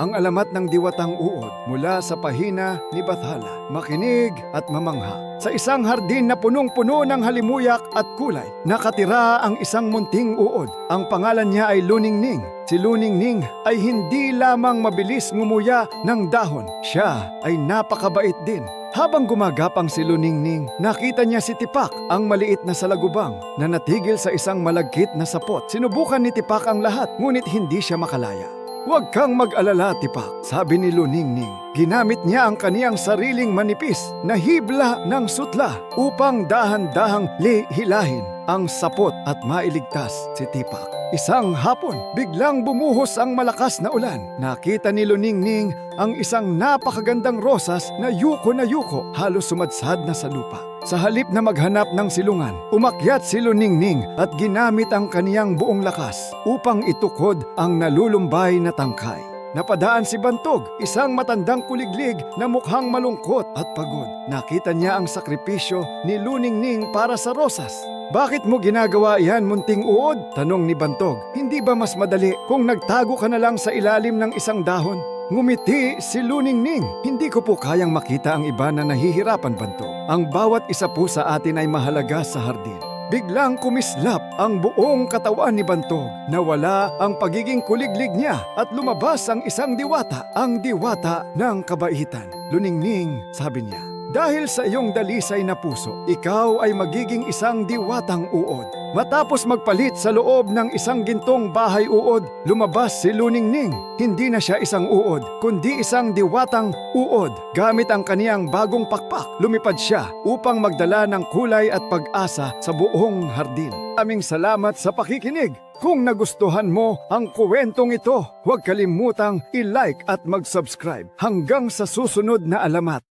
ang alamat ng diwatang uod mula sa pahina ni Bathala. Makinig at mamangha. Sa isang hardin na punong-puno ng halimuyak at kulay, nakatira ang isang munting uod. Ang pangalan niya ay Luningning. Si Luningning ay hindi lamang mabilis ngumuya ng dahon. Siya ay napakabait din. Habang gumagapang si Luningning, nakita niya si Tipak, ang maliit na salagubang, na natigil sa isang malagkit na sapot. Sinubukan ni Tipak ang lahat, ngunit hindi siya makalaya. Huwag kang mag-alala, Tipak, sabi ni Luningning. Ginamit niya ang kaniyang sariling manipis na hibla ng sutla upang dahan-dahang lihilahin ang sapot at mailigtas si Tipak. Isang hapon, biglang bumuhos ang malakas na ulan. Nakita ni Luningning ang isang napakagandang rosas na yuko na yuko halos sumadsad na sa lupa. Sa halip na maghanap ng silungan, umakyat si Luningning at ginamit ang kaniyang buong lakas upang itukod ang nalulumbay na tangkay. Napadaan si Bantog, isang matandang kuliglig na mukhang malungkot at pagod. Nakita niya ang sakripisyo ni Luningning para sa rosas. Bakit mo ginagawa yan, munting uod? Tanong ni Bantog. Hindi ba mas madali kung nagtago ka na lang sa ilalim ng isang dahon? Ngumiti si Luningning. Hindi ko po kayang makita ang iba na nahihirapan, Bantog. Ang bawat isa po sa atin ay mahalaga sa hardin. Biglang kumislap ang buong katawan ni Bantog. Nawala ang pagiging kuliglig niya at lumabas ang isang diwata, ang diwata ng kabaitan. Luningning, sabi niya. Dahil sa iyong dalisay na puso, ikaw ay magiging isang diwatang uod. Matapos magpalit sa loob ng isang gintong bahay uod, lumabas si Luningning. Hindi na siya isang uod, kundi isang diwatang uod. Gamit ang kaniyang bagong pakpak, lumipad siya upang magdala ng kulay at pag-asa sa buong hardin. Aming salamat sa pakikinig. Kung nagustuhan mo ang kuwentong ito, huwag kalimutang i-like at mag-subscribe. Hanggang sa susunod na alamat.